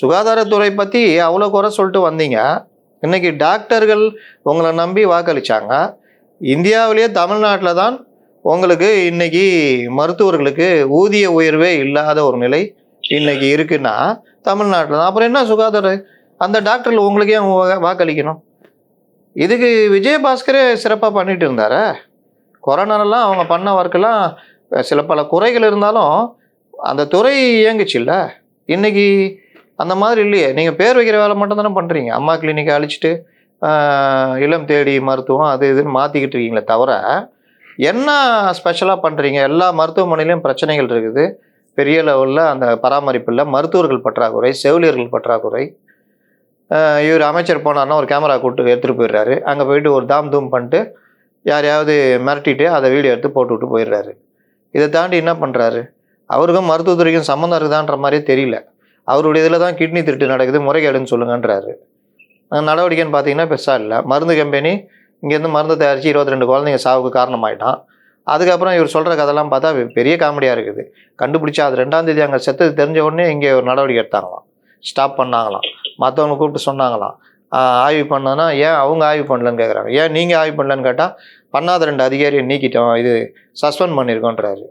சுகாதாரத்துறை பற்றி அவ்வளோ குறை சொல்லிட்டு வந்தீங்க. இன்னைக்கு டாக்டர்கள் உங்களை நம்பி வாக்களித்தாங்க இந்தியாவிலேயே தமிழ்நாட்டில் தான் உங்களுக்கு இன்னைக்கு மருத்துவர்களுக்கு ஊதிய உயர்வே இல்லாத ஒரு நிலை இன்னைக்கு இருக்குன்னா தமிழ்நாட்டில் தான். அப்புறம் என்ன சுகாதார? அந்த டாக்டர்கள் உங்களுக்கு ஏன் வாக்களிக்கணும். இதுக்கு விஜயபாஸ்கரே சிறப்பாக பண்ணிட்டு இருந்தார. கொரோனாலாம் அவங்க பண்ண ஒர்க்கெல்லாம் சில பல குறைகள் இருந்தாலும் அந்த துறை இயங்குச்சுல்ல இன்றைக்கி அந்த மாதிரி இல்லையே. நீங்கள் பேர் வைக்கிற வேலை மட்டும் தானே பண்ணுறீங்க அம்மா கிளினிக்கை அழிச்சிட்டு இளம் தேடி மருத்துவம் அது இதுன்னு மாற்றிக்கிட்டு இருக்கீங்களே தவிர என்ன ஸ்பெஷலாக பண்ணுறீங்க எல்லா மருத்துவமனையிலையும் பிரச்சனைகள் இருக்குது. பெரிய லெவலில் அந்த பராமரிப்பில் மருத்துவர்கள் பற்றாக்குறை செவிலியர்கள் பற்றாக்குறை. இவர் அமைச்சர் போனார்னா ஒரு கேமரா கூட்டு எடுத்துகிட்டு போயிடுறாரு. அங்கே போயிட்டு ஒரு தாம் தூம் பண்ணிட்டு யாரையாவது மிரட்டிட்டு அதை வீடியோ எடுத்து போட்டு விட்டு போயிடுறாரு. இதை தாண்டி என்ன பண்ணுறாரு அவருக்கும் மருத்துவத்துறைக்கும் சம்மந்தம் இருக்குதான்ற மாதிரியே தெரியல. அவருடைய இதில் தான் கிட்னி திருட்டு நடக்குது முறைகேடுன்னு சொல்லுங்கன்றாரு. நடவடிக்கைன்னு பார்த்தீங்கன்னா பெருசாக இல்லை. மருந்து கம்பெனி இங்கேருந்து மருந்து தயாரித்து இருபத்தி ரெண்டு குழந்தைங்க சாவுக்கு காரணமாயிட்டான். அதுக்கப்புறம் இவர் சொல்கிற கதெல்லாம் பார்த்தா பெரிய காமெடியாக இருக்குது. கண்டுபிடிச்சா அது ரெண்டாம் தேதி அங்கே செத்தது தெரிஞ்ச உடனே இங்கே ஒரு நடவடிக்கை எடுத்தாங்களாம். ஸ்டாப் பண்ணாங்களாம். மற்றவங்க கூப்பிட்டு சொன்னாங்களாம். ஆய்வு பண்ணனா ஏன் அவங்க ஆய்வு பண்ணலன்னு கேட்குறாங்க ஏன் நீங்கள் ஆய்வு பண்ணலன்னு கேட்டால் பண்ணாத ரெண்டு அதிகாரியை நீக்கிட்டோம் இது சஸ்பெண்ட் பண்ணியிருக்கோன்றாரு